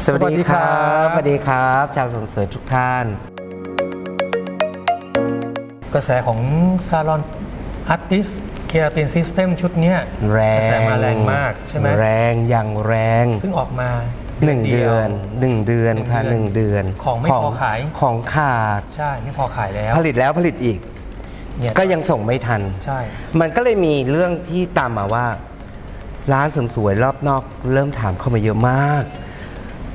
สวัสดีครับสวัสดีครับ ชาวสงเสริมทุกท่าน กระแสของซาลอนอาร์ติสเคราตินซิสเต็มชุดเนี้ยแรกระแสงมาแรงมากใช่ไหมแรงอย่างแรงเพิ่งออกมาหนึ่งเดือนหนึ่งเดือนค่ะหหนึ่นึ่งงเดืเดืออนนของไม่พอขายของขาดใช่ไม่พอขายแล้ว ผลิตแล้วผลิตอีกเนี่ยก็ยังส่งไม่ทันใช่ มันก็เลยมีเรื่องที่ตามมาว่า ร้านเสริมสวยรอบนอก เริ่มถามเข้ามาเยอะมาก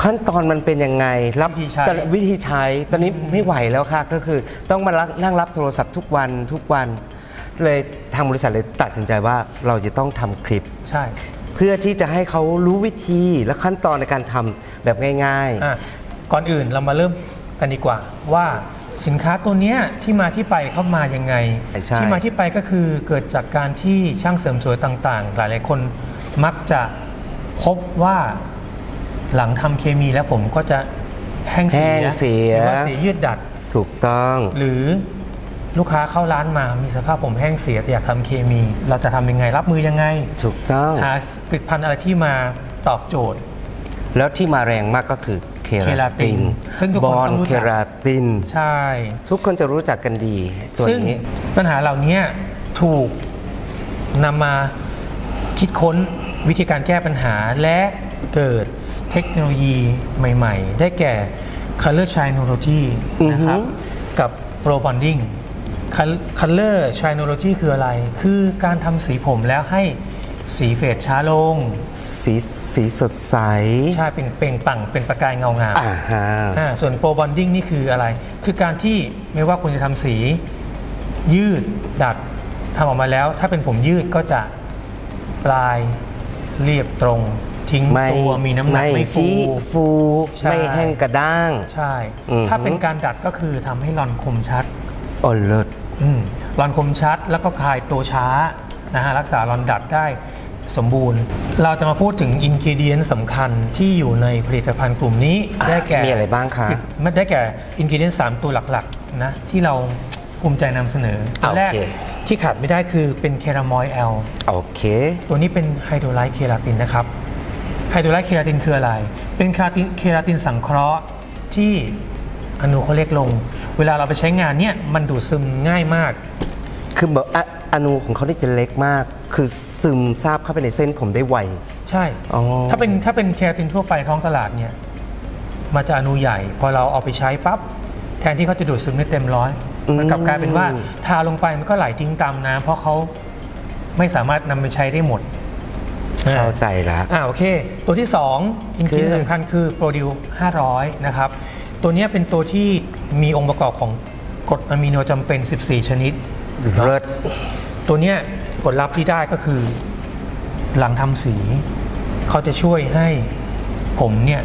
ขั้นตอนมันเป็นยังไงรับวิธีใช้ แต่วิธีใช้ตอนนี้ไม่ไหวแล้วค่ะ ก็คือต้องมารับนั่งรับโทรศัพท์ทุกวันทุกวัน เลยทางบริษัทเลยตัดสินใจว่าเราจะต้องทำคลิป ใช่ เพื่อที่จะให้เขารู้วิธีและขั้นตอนในการทำแบบง่ายอะก่อนอื่นเรามาเริ่มกันดีกว่าว่าสินค้าตัวเนี้ยที่มาที่ไปเข้ามายังไง ใช่ ที่มาที่ไปก็คือเกิดจากการที่ช่างเสริมสวยต่างๆ หลายๆคนมักจะพบว่า หลังทำเคมีแล้วผมก็จะแห้งๆเสีแห้ยงเสีย หรือว่าเสียยืดดัด ถูกต้อง หรือลูกค้าเข้าร้านมามีสภาพผมแห้งเสียแต่อยากทำเคมี เราจะทำยังไงรับมือยังไง ถูกต้อง หาผลิตภัณฑ์อะไรที่มาตอบโจทย์ แล้วที่มาแรงมากก็คือเคเคราตินซึ่งทุกคนบอลต้องรู้เคจักราติน ใช่ ทุกคนจะรู้จักกันดีตัวซึ่งนี้ปัญหาเหล่านี้ถูกนำมาคิดค้นวิธีการแก้ปัญหาและเกิด เทคโนโลยีใหม่ ๆ ได้แก่ Color Shinology นะครับ กับ Pro Bonding Color Shinology คืออะไร คือการทำสีผมแล้วให้สีเฟดช้าลง สีสีสดใส ใช่ เป็นเปล่งปลั่งเป็นประกายเงางามอ่าฮะอ่าส่วนโปรบอนดิ้งนี่คืออะไร คือการที่ไม่ว่าคุณจะทำสี ยืดดัดทำออกมาแล้ว ถ้าเป็นผมยืดก็จะปลายเรียบตรง ทิ้งไม่ตัวมีน้ำหนักไม่ฟูจี้ฟูใช่ ไม่แห้งกระด้าง ใช่ อือฮึ ถ้าเป็นการดัดก็คือทำให้รอนคมชัดโอ้เลิศ อืมรอนคมชัดแล้วก็คลายตัวช้านะฮะรักษารอนดัดได้สมบูรณ์ เราจะมาพูดถึงอินกิเดียนสำคัญที่อยู่ในผลิตภัณฑ์กลุ่มนี้อะได้แก่มีอะไรบ้างคะ มันได้แก่อินกิเดียนสามตัวหลักๆนะที่เราภูมิใจนำเสนอตัวแรกโอเค ที่ขาดไม่ได้คือเป็นเครามอยแอล โอเค ตัวนี้เป็นไฮโดรไลท์เคราตินนะครับ ไฮโดรไลท์เคราตินคืออะไร เป็นเคราตินเคราตินสังเคราะห์ที่อนุเขาเล็กลง เวลาเราไปใช้งานเนี่ยมันดูดซึมง่ายมาก คือแบบอะอนูของเขานี่จะเล็กมาก คือซึมซาบเข้าไปในเส้นผมได้ไว ใช่ อ๋อ ถ้าเป็นถ้าเป็นเคราตินทั่วไปท้องตลาดเนี่ยมันจะอนุใหญ่ พอเราเอาไปใช้ปั๊บแทนที่เขาจะดูดซึมได้เต็มร้อยมันกลับกลายเป็นว่าทาลงไปมันก็ไหลทิ้งตามน้ำเพราะเขาไม่สามารถนำไปใช้ได้หมด เข้าใจละอ่าโอเค ตัวที่2อินกิคือสำคัญคือโปรดิว500 นะครับ ตัวเนี้ยเป็นตัวที่มีองค์ประกอบของกรดอะมิโนจำเป็น 14 ชนิดเลิศตัวเนี้ยผลลัพธ์ที่ได้ก็คือหลังทำสี เขาจะช่วยให้ผมเนี่ย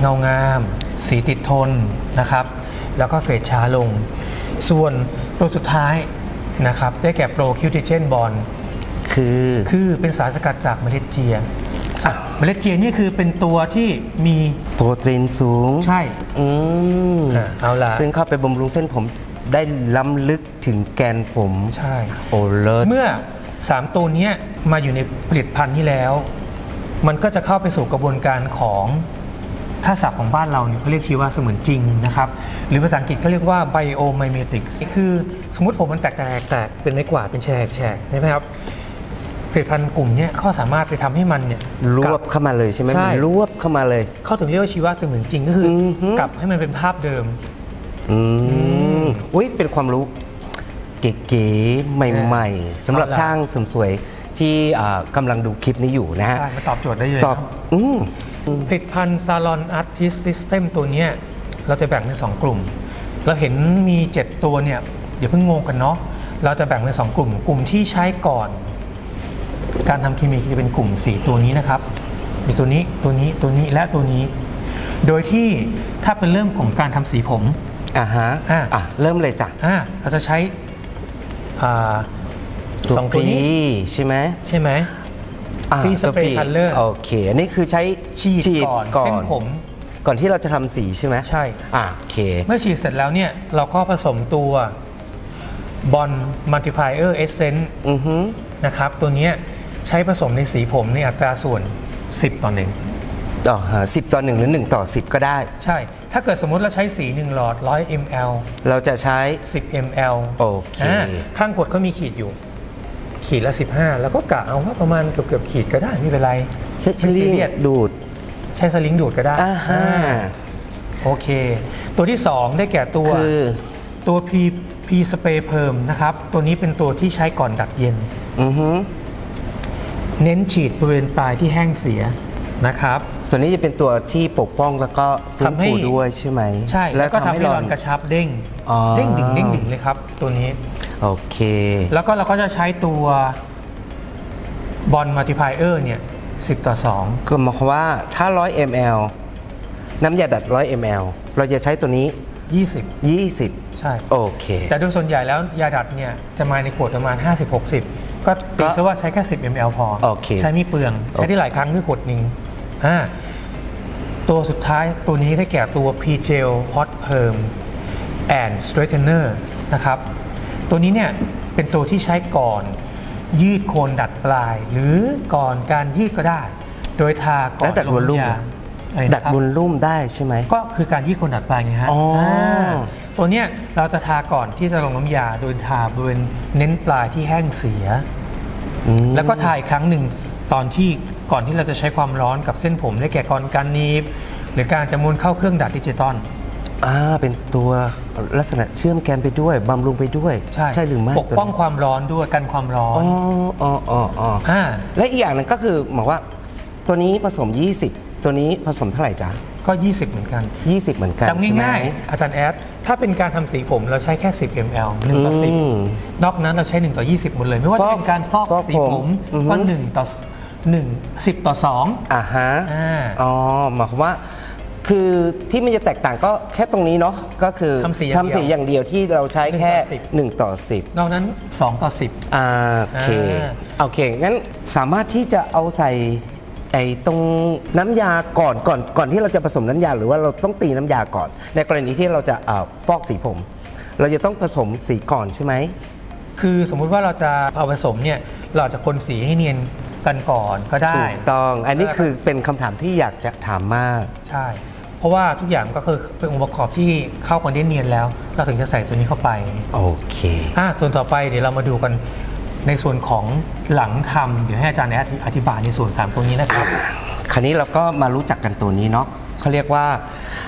เงางาม สีติดทนนะครับ แล้วก็เฟดช้าลง ส่วนตัวสุดท้ายนะครับ ได้แก่โปรคิวติเจนบอล คือ คือเป็นสารสกัดจากเมล็ดเจียเมล็ดเจียนี่คือเป็นตัวที่มีโปรตีนสูง ใช่ อืมอะเอาล่ะ ซึ่งเข้าไปบำรุงเส้นผมได้ล้ำลึกถึงแกนผม ใช่ โอ้เลิศเมื่อ 3 ตัวเนี้ยมาอยู่ในผลิตภัณฑ์ที่แล้ว มันก็จะเข้าไปสู่กระบวนการของถ้าศัพท์ของบ้านเราเนี่ยเขาเรียกชีวะเสมือนจริงนะครับ หรือภาษาอังกฤษเขาเรียกว่า biomimetics คือสมมติผมมันแตกแตกแตกเป็นไม้กวาดเป็นแฉกแฉกใช่ไหมครับ ผลิตภัณฑ์กลุ่มเนี้ยเขาสามารถไปทำให้มันเนี่ยรกวลับเข้ามาเลยใช่ไหมใช่มันรวบเข้ามาเลยเขาถึงเรียกว่าชีวะเสมือนจริงก็คือออฮึกลับให้มันเป็นภาพเดิมอืมอุ้ยเป็นความรู้เก๋ๆใหม่ ๆสำหรับเอาล่ะช่างเสริมสวยที่อ่ากำลังดูคลิปนี้อยู่นะฮะใช่มาตอบโจทย์ได้เลยตอบนะอืมผลิตภัณฑ์ Salon Artist System ตัวเนี้ยเราจะแบ่งเป็น2กลุ่ม เราเห็นมี 7 ตัวเนี่ยเดี๋ยวเพิ่งงงกันเนาะเราจะแบ่งเป็น2กลุ่ม กลุ่มที่ใช้ก่อน การทำเคมีจะเป็นกลุ่ม 4 ตัวนี้นะครับมีตัวนี้ตัวนี้ตัวนี้และตัวนี้ โดยที่ถ้าเป็นเรื่องของการทำสีผมอ่าฮะอะ อะเริ่มเลยจ้ะอ่าเราจะใช้อ่าตัวสองตัวปีนี้ ใช่ไหมใช่ไหม อะปีสตัวเปรย์ color โอเค อันนี้คือใช้ฉีดก่อนก่อเส้นนผม ก่อนที่เราจะทำสีใช่ไหมใช่ อะโอเค เมื่อฉีดเสร็จแล้วเนี่ย เราก็ผสมตัวบอลมัลติพลายเออร์เอเซนต์อือฮึนะครับ ตัวเนี้ย ใช้ผสมในสีผมในอัตราส่วน 10 ต่อหนึ่งต่อสิบต่อหนึ่งหรือหนึ่งต่อสิบก็ได้ ใช่ ถ้าเกิดสมมติเราใช้สี 1 หลอด 100 ml เราจะใช้ 10 ml โอเคาข้างขวดเขามีขีดอยู่ ขีดละ 15 แล้วก็กะเอาว่าประมาณเกือบเกือบๆขีดก็ได้ไม่เป็นไร ใช้ไม่ชิลซีลิ่งเรียสดูด ใช้สลิงดูดก็ได้อ่าฮะอ่าโอเค ตัวที่ 2 ได้แก่ตัวคือตัว P P spray เพิ่มนะครับ ตัวนี้เป็นตัวที่ใช้ก่อนดักเย็น อือฮึ เน้นฉีดบริเวณปลายที่แห้งเสียนะครับ ตัวนี้จะเป็นตัวที่ปกป้องแล้วก็ฟื้นทำให้ ฟูด้วยใช่ไหมใช่แล้วก็ทำให้รอนกระชับเด้งอ๋อเด้งดึงเด้งดึงเลยครับ ตัวนี้ โอเค แล้วก็เราก็จะใช้ตัวบอลมัลติพายเออร์เนี่ย10 ต่อคือหมายความว่าถ้า 100 ml น้ำยาดัด100 ml เราจะใช้ตัวนี้ 2 20 20ใช่โอเค แต่โดยส่วนใหญ่แล้วยาดัดเนี่ยจะมาในขวดประมาณ 50-60 ก็ตีก็ซะว่าใช้แค่ 10 ml พอ โอเคใช้ไม่เปลือง ใช้ได้หลายครั้งด้วยขวดหนึ่งอ่าตัวสุดท้ายตัวนี้ได้แก่ตัว P Gel Hot Perm and Straightener นะครับ ตัวนี้เนี่ยเป็นตัวที่ใช้ก่อนยืดโคนดัดปลาย หรือก่อนการยืดก็ได้ โดยทาก่อนแล้วดัดลงวอลลุ่มยาอะอะไรดัดนะครับบุญลุ่มได้ใช่ไหม ก็คือการยืดโคนดัดปลายไงฮะอ๋ออ่า ตัวเนี้ยเราจะทาก่อนที่จะลงน้ำยาโดยทาบริเวณเน้นปลายที่แห้งเสีย อืม แล้วก็ทาอีกครั้งหนึ่งตอนที่ก่อนที่เราจะใช้ความร้อนกับเส้นผมได้แก่ก่อนการหนีบ หรือการจะม้วนเข้าเครื่องดัดดิจิตอล อ่าเป็นตัวลักษณะเชื่อมแกนไปด้วยบำรุงไปด้วยใช่หรือไม่ปกป้องความร้อนด้วยกันความร้อนอ๋ออ๋ออ๋ออ๋ออ่าและอีกอย่างหนึงก็คือหมายว่า ตัวนี้ผสม 20 ตัวนี้ผสมเท่าไหร่จ๊ะ ก็ 20 เหมือนกัน20 เหมือนกันจำใช่ไหมง่ายๆ อาจารย์แอด ถ้าเป็นการทำสีผมเราใช้แค่ 10 ml 1 ต่ออืม10 นอกนั้นเราใช้ 1 ต่อ 20 หมดเลย ไม่ว่าฟจะอกเป็นการฟอกฟอกสีผมผมอือฮึก็ 1 ต่อ 1 10 ต่อ 2 อ่าฮะอ่าอ๋อหมายความว่าคือที่มันจะแตกต่างก็แค่ตรงนี้เนาะก็คือทำสีอย่างเดียวทำสีอย่างเดียวที่เราใช้แค่หนึ่งต่อสิบ1ต่อ 10 นอกนั้น 2 ต่อ 10อ่าโอเคอ่าโอเคงั้นสามารถที่จะเอาใส่ ไอ้ตรงน้ำยาก่อนก่อนก่อนที่เราจะผสมน้ำยา หรือว่าเราต้องตีน้ำยาก่อน ในกรณีที่เราจะอ่าฟอกสีผม เราจะต้องผสมสีก่อนใช่ไหม คือสมมุติว่าเราจะเอาผสมเนี่ยเราอาจจะคนสีให้เนียนกันก่อนก็ได้ ถูกต้อง อันนี้คือเป็นคำถามที่อยากจะถามมาก ใช่ เพราะว่าทุกอย่างก็คือเป็นองค์ประกอบที่เข้ากันได้เนียนแล้ว เราถึงจะใส่ตัวนี้เข้าไปโอเค อะส่วนต่อไปเดี๋ยวเรามาดูกัน ในส่วนของหลังทำเดี๋ยวให้อาจารย์แอดอธิบายในส่วนสามตรงนี้นะครับ คราวนี้เราก็มารู้จักกันตัวนี้เนาะเขาเรียกว่า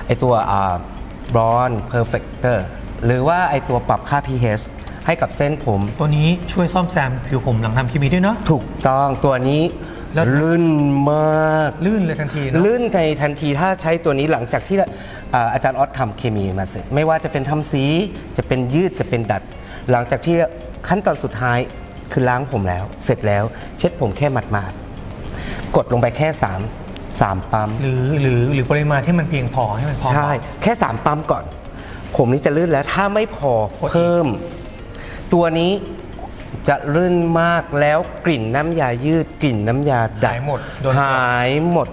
ไอตัวบรอนเพอร์เฟกเตอร์หรือว่าไอตัวปรับค่า pH ให้กับเส้นผม ตัวนี้ช่วยซ่อมแซมผิวผมหลังทำเคมีด้วยเนาะถูกต้องตัวนี้แล้วลื่นมากลื่นเลยทันทีเนาะลื่นในทันทีถ้าใช้ตัวนี้หลังจากที่อ่าอาจารย์ออสทำเคมีมาเสร็จไม่ว่าจะเป็นทำสีจะเป็นยืดจะเป็นดัด หลังจากที่ขั้นตอนสุดท้าย คือล้างผมแล้ว เสร็จแล้ว เช็ดผมแค่หมาดๆกดลงไปแค่3 3ปั๊ม หรือหรือหรือปริมาณที่มันเพียงพอให้มันพอใช่ แค่ 3 ปั๊มก่อน ผมนี้จะลื่นแล้วถ้าไม่พอกดอีกเพิ่ม ตัวนี้จะลื่นมากแล้วกลิ่นน้ำยายืดกลิ่นน้ำยาดัดหายหมดโดนหายหมด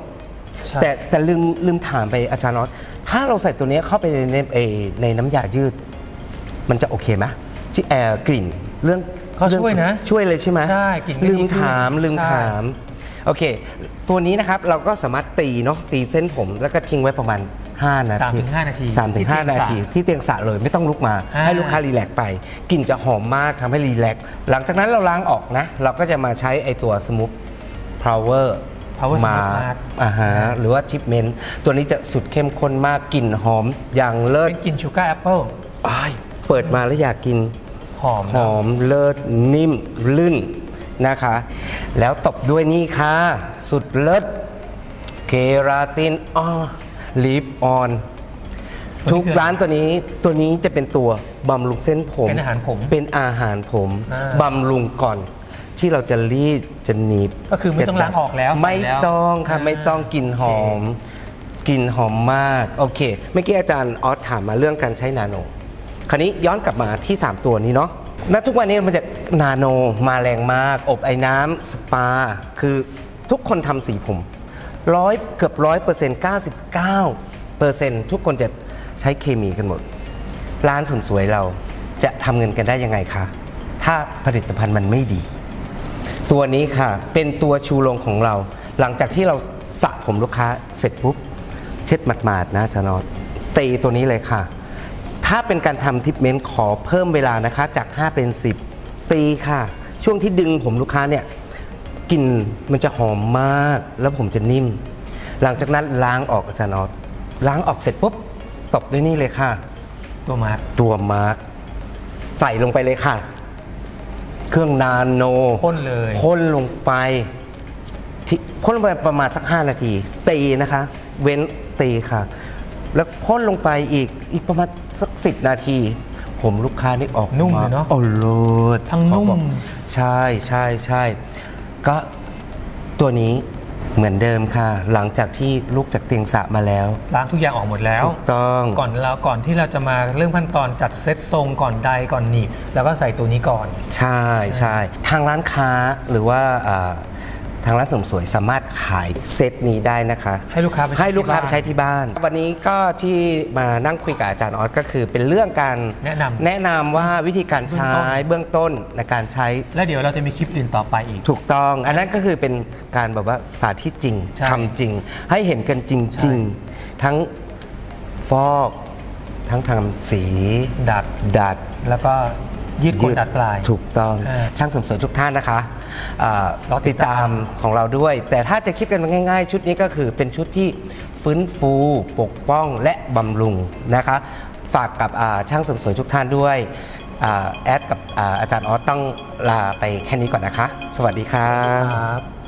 ใช่แต่แต่ลืมลืมถามไปอาจารย์นอตถ้าเราใส่ตัวเนี้ยเข้าไปในในเอ่อในน้ำยายืด มันจะโอเคไหมที่แอร์กลิ่นเรื่อง เขาช่วยนะช่วยเลยใช่ไหมใช่กลิ่นก็ลืมดีขึ้นถามลืมใช่ ถามโอเค ตัวนี้นะครับเราก็สามารถตีเนาะตีเส้นผมแล้วก็ทิ้งไว้ประมาณ 5 นาทีสามถึงห้านาทีสามถึงห้าที่เตียงนาทีสระที่เตียงสระเลยไม่ต้องลุกมาอ่า ให้ลูกค้ารีแลกซ์ไปกลิ่นจะหอมมากทำให้รีแลกซ์หลังจากนั้นเราล้างออกนะ เราก็จะมาใช้ไอตัวสมูทพาวเวอร์ Power มา Smooth Mask อ่าฮะหรือว่าทิปเมนต์ตัวนี้จะสุดเข้มข้นมากกลิ่นหอมอย่างเลิศ เป็นกลิ่นชูการ์แอปเปิล อ้ายเปิดมาแล้วอยากกิน หอมหนะอมเลิศนิ่มลื่นนะคะ แล้วตบด้วยนี่ค่ะ สุดเลิศเคราตินอ้อลิปออน ทุกร้านตัวนี้ตัวนี้จะเป็นตัวบำรุงเส้นผม เป็นอาหารผมเป็นอาหารผมอ่า บำรุงก่อน ที่เราจะรีดจะหนีบก็คือไม่ต้องล้างออกแล้วไม่ใส่แล้ว ต้องค่ะอ่าไม่ต้องกลิ่นหอมกลิ่นหอมมาก โอเคเมื่อกี้อาจารย์ออสถามมาเรื่องการใช้นาโน คราวนี้ย้อนกลับมาที่ 3 ตัวนี้เนาะณทุกวันนี้มันจะนาโนมาแรงมาก อบไอ้น้ำสปา คือทุกคนทำสีผมร้อยเกือบร้อยเปอร์เซ็นต์เก้าสิบเก้าเปอร์เซ็นต์ทุกคนจะใช้เคมีกันหมด ร้านเสริมสวยเราจะทำเงินกันได้ยังไงคะ ถ้าผลิตภัณฑ์มันไม่ดี ตัวนี้ค่ะเป็นตัวชูโรงของเรา หลังจากที่เราสระผมลูกค้าเสร็จปุ๊บ เช็ดหมาดๆนะจารย์ออสตีตัวนี้เลยค่ะ ถ้าเป็นการทำทิปเมนต์ขอเพิ่มเวลานะคะ จาก 5 เป็น 10ตีค่ะ ช่วงที่ดึงผมลูกค้าเนี่ยกลิ่นมันจะหอมมากแล้วผมจะนิ่ม หลังจากนั้นล้างออกอาจารย์ออสล้างออกเสร็จปุ๊บตบด้วยนี่เลยค่ะ ตัวมาร์คตัวมาร์กใส่ลงไปเลยค่ะ เครื่องนาโนพ่นเลยพ่นลงไปที่พ่นลงไปประมาณสัก 5 นาที ตีนะคะ เว้นตีค่ะ แล้วพ่นลงไปอีกอีกประมาณสักสินาที ผมลูกค้านี่ออกนุ่มเลยเนอะโอ้โลดทั้งนุ่ม เขาบอกใช่ใช่ใช่ก็ตัวนี้เหมือนเดิมค่ะ หลังจากที่ลูกจากเตียงสระมาแล้ว ล้างทุกอย่างออกหมดแล้ว ถูกต้อง ก่อนเราก่อนที่เราจะมาเริ่มขั้นตอนจัดเซตทรงก่อนใดก่อนหนีบแล้วก็ใส่ตัวนี้ก่อน ใช่ใช่ทางร้านค้าหรือว่าอ่า ทางร้านเสริมสวยสามารถขายเซตนี้ได้นะคะ ให้ลูกค้าไปใช้ให้ลูกค้าที่ไปบ้านใช้ที่บ้าน วันนี้ก็ที่มานั่งคุยกับอาจารย์ออสก็คือเป็นเรื่องการแนะนำ แนะนำว่าวิธีการใช้เบื้องต้นในการใช้ แล้วเดี๋ยวเราจะมีคลิปอื่นต่อไปอีก ถูกต้อง อันนั้นก็คือเป็นการแบบว่าสาธิตจริงใช่ทำจริง ให้เห็นกันจใช่ ริง ๆ ทั้งฟอก ทั้งทำสี ดัด ดัด แล้วก็ ยืดโคนดัดปลายถูกต้องอ่าช่างเสริมสวยทุกท่านนะคะเอ่อรอติติดดตาตามมของเราด้วย แต่ถ้าจะคิดกันง่าย ๆ ชุดนี้ก็คือเป็นชุดที่ฟื้นฟู ปกป้องและบำรุงนะคะ ฝากกับอ่าช่างเสริมสวยทุกท่านด้วยอ่าแอดกับอาอาจารย์ออสต้องลาไปแค่นี้ก่อนนะคะ สวัสดีค่ะ ครับ